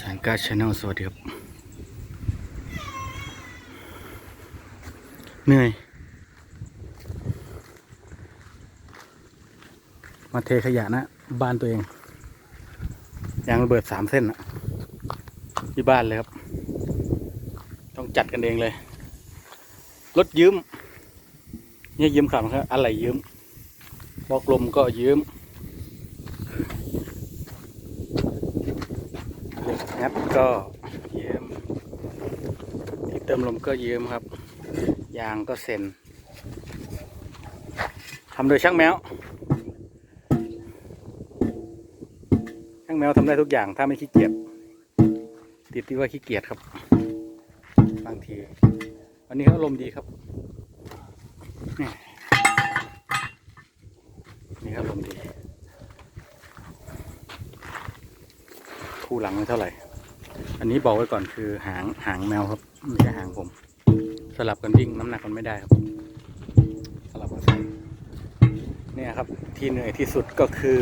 สารกาชาแนลสวัสดีครับเหนื่อย มาเทขยะนะ บ้านตัวเองยางระเบิดสามเส้นอะที่บ้านเลยครับ ต้องจัดกันเองเลย รถยืมเนี่ยยืมขับครับ อะไรยืม บอกลมก็ยืม แอปก็ยืมที่ เติมลมก็ยืมครับ ยางก็เซ็นทำโดยช่างแมว ช่างแมวทำได้ทุกอย่างถ้าไม่ขี้เกียจติดที่ว่าขี้เกียจครับ บางที วันนี้เขาอารมดีครับ นี่ครับอารมดี คู่หลังไม่เท่าไหร่ อันนี้บอกไว้ก่อนคือหางหางแมวครับ ไม่ใช่หางผม สลับกันวิ่งน้ำหนักมันไม่ได้ครับ สลับกันเนี่ยครับ ที่เหนื่อยที่สุดก็คือ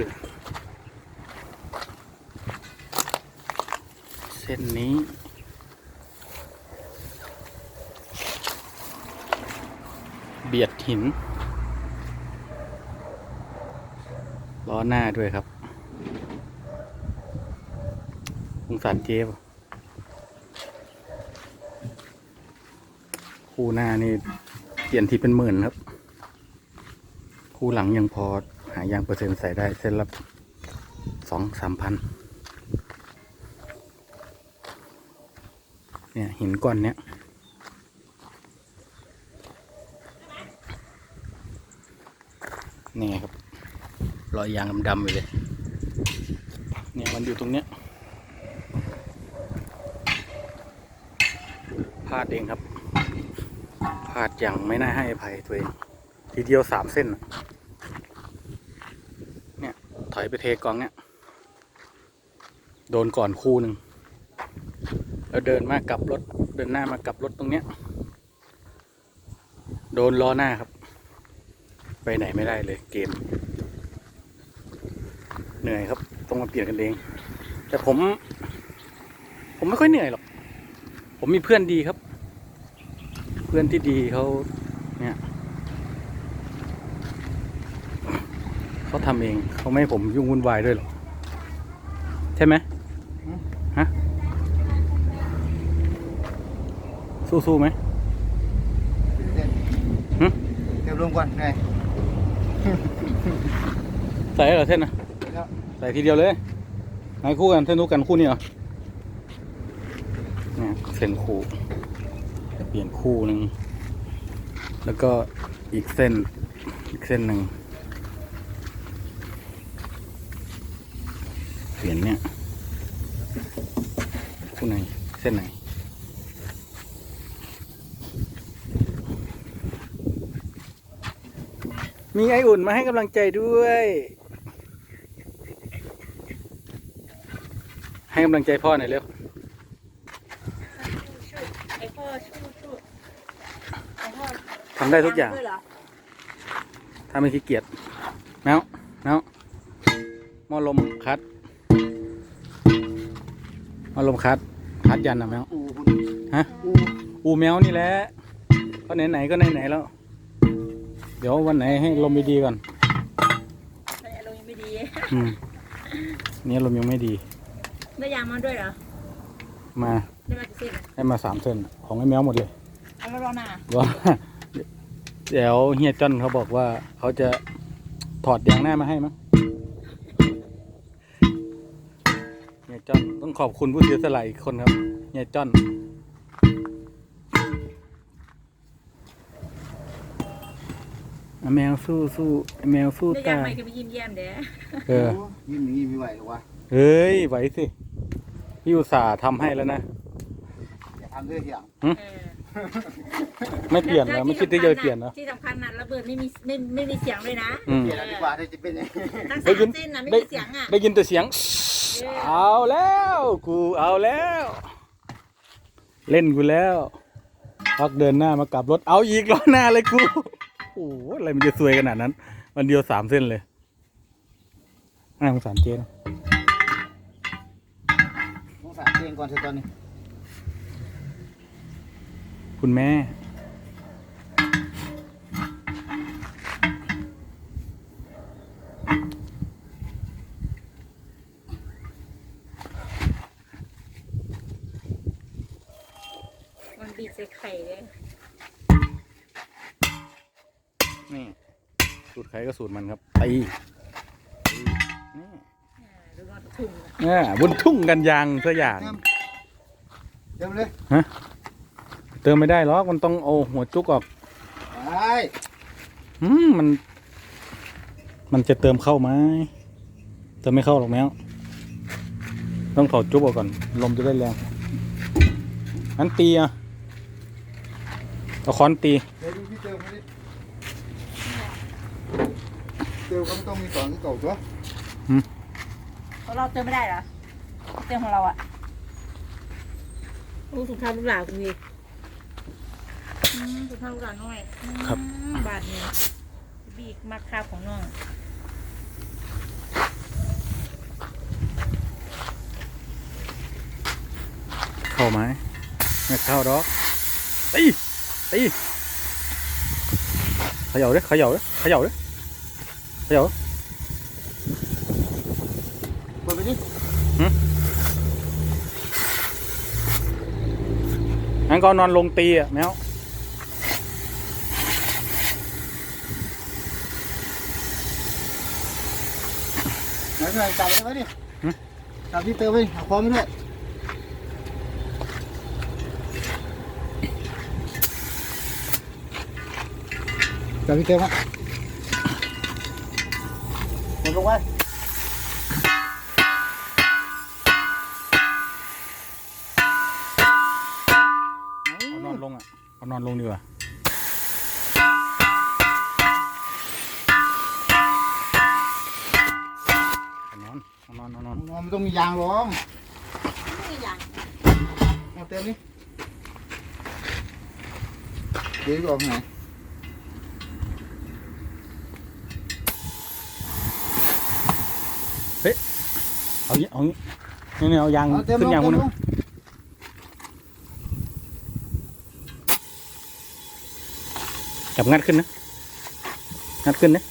เส้นนี้เบียดหิน ล้อหน้าด้วยครับสงสารเจ๊ปะ คู่หน้านี่เปลี่ยนทีเป็นหมื่นครับ คู่หลังยังพอหายางเปอร์เซ็นต์ใส่ได้เส้นละสองสามพันเนี่ยหินก้อนเนี้ยนี่ครับ รอยยางดำๆอยู่เลย เนี่ยมันอยู่ตรงเนี้ยพลาดเองครับ ลาดอย่างไม่น่าให้อภัยตัวเอง ทีเดียวสามเส้น เนี่ย ถอยไปเทกองเนี่ย โดนก่อนคู่หนึ่งแล้วเดินมากลับรถ เดินหน้ามากลับรถตรงเนี้ย โดนล้อหน้าครับ ไปไหนไม่ได้เลยเกม เหนื่อยครับ ต้องมาเปลี่ยนกันเอง แต่ผม ผมไม่ค่อยเหนื่อยหรอก ผมมีเพื่อนดีครับ พื่อนที่ดีเขาเนี่ยเขาทำเองเขาไม่ให้ผมยุ่งวุ่นวายด้วยหรอกใช่ไหมฮะสู้ๆไหมเต้นหึเดี๋ยวรวมก่อนไงใส่เหรอเส้นนะแล้วใส่ทีเดียวเลยไหนคู่กันเส้นนู้กันคู่นี้เหรอเนี่ยเส้นคู่ จะเปลี่ยนคู่หนึ่งแล้วก็อีกเส้นอีกเส้นหนึ่งเปลี่ยนเนี่ยคู่ไหนเส้นไหนมีไออุ่นมาให้กำลังใจด้วย ให้กำลังใจพ่อหน่อยเร็ว ไอพ่อชู้ชู้ไอพ่อ ทำได้ทุกอย่างด้วยเหรอถ้าไม่ขี้เกียจแมวแมวหม้อลมคัดหม้อลมคัด คัดยันนะแมวอูคุณฮะอูอูแมวนี่แหละ ก็ไหนๆก็ไหนๆแล้ว เดี๋ยววันไหนให้ลมดีๆก่อนใส่อารมณ์ยังไม่ดีอืมนี่ลมยังไม่ดี ได้ยางมาด้วยเหรอ มา ได้มากี่เส้นอะให้มาสามเส้น ของไอ้แมวหมดเลยเอามารอหน้าว่า เดี๋ยวเฮียจ้อนเขาบอกว่าเขาจะถอดยางหน้ามาให้มั้งเฮียจ้อนต้องขอบคุณผู้เสียสละอีกคนครับเฮียจ้อนอะแมวสู้สู้แมวสู้ได้ยางตาใหม่ยก็ไปยิ้มแย้มเด้อเออยิ้มอย่างนี้ไม่ไหวหรอกวะเฮ้ยไหวสิพี่อุตส่าห์ทำให้แล้วนะ อย่าทำด้วยเถียงเออไม่เปลี่ยนเหรอไม่คิดที่จะเปลี่ยนเหรอ ที่สำคัญน่ะระเบิดไม่มีไม่ไม่มีเสียงเลยนะอืม เปลี่ยนแล้วดีกว่าที่จะเป็นยังไงทั้งได้สายิน มเส้นน่ะไม่ได้มีเสียงอะได้ยินแต่เสียงเออเอาแล้ว กูเอาแล้ว เล่นกูแล้วพักเดินหน้ามากลับรถเอาอีกล้อหน้าเลยกูโอ้โหอะไรมันจะซวยขนาดนั้น วันเดียวสามเส้นเลยน่าสงสารเจ๊นะฝากเพลงก่อนเถอะตอนนี้ คุณแม่ มันบีบใส่ไข่เลยนี่ สูตรใครก็สูตรมันครับตีตีนี่อ่าดูว่าถุงอะเนี่ยบนทุ่งกันยางสักอย่าง เติมเลย เติมไม่ได้หรอกมันต้องเอาหัวจุกออก ไปอืมมัน มันจะเติมเข้าไหมเติมไม่เข้าหรอกแมวต้องถอดจุกออกก่อน ลมจะได้แรงอันตีอะเอาค้อนตี เดี๋ยวดูพี่เติมเขาดิเติมเขาไม่ต้องมีสอนที่เก่าตัวเพราะเราเติมไม่ได้เหรอ เติมของเราอะอู้ถุงเท้าลูกหลานกูอีก อืมถุงเท้าลูกหลานน้อยอืมครับบาทเนี่ยบีกมาข้าวของน้องเข้าไหมไม่เข้าดอกตีตีเขย่าเด้อเขย่าเด้อเขย่าเด้อเขย่า เปิดไปดิงั้นก็นอนลงตีอะแมว หนพี่ไหนจับไว้ดิจับพี่เติมไปเอาพร้อมไปด้วยจับพี่เติมอะหมดลงไว้เอานอนลงอะ เอานอนลงดีกว่า นอนเอานอนเอานอนนอนมันต้องมียางรองนี่อย่างเอาเติมนี่เดี๋ยวออกไหนเอางี้เอางี้นี่นี่เอายางเอาเติมลขึ้นงยางเติคุมณลงจับงัดขึ้นนะงัดขึ้นนะ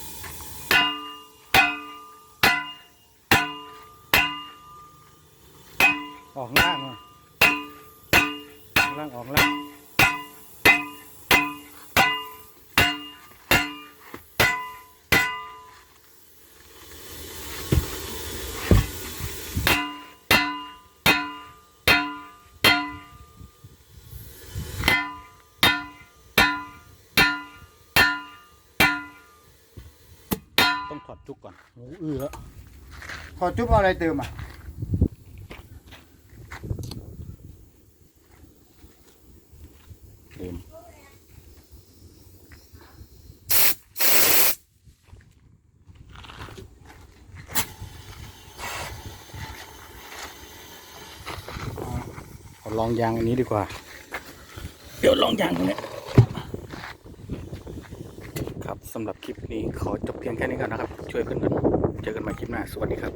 องถอดจุกก่อนโอ้อื้อแล้วพอจุ๊บเอาอะไรเติมอะ เต็มขอลองยางอันนี้ดีกว่า เดี๋ยวลองยางตรงนี้ ครับ สำหรับคลิปนี้ขอจบเพียงแค่นี้ก่อนนะครับ ช่วยเพื่อนๆเจอกันใหม่คลิปหน้า สวัสดีครับ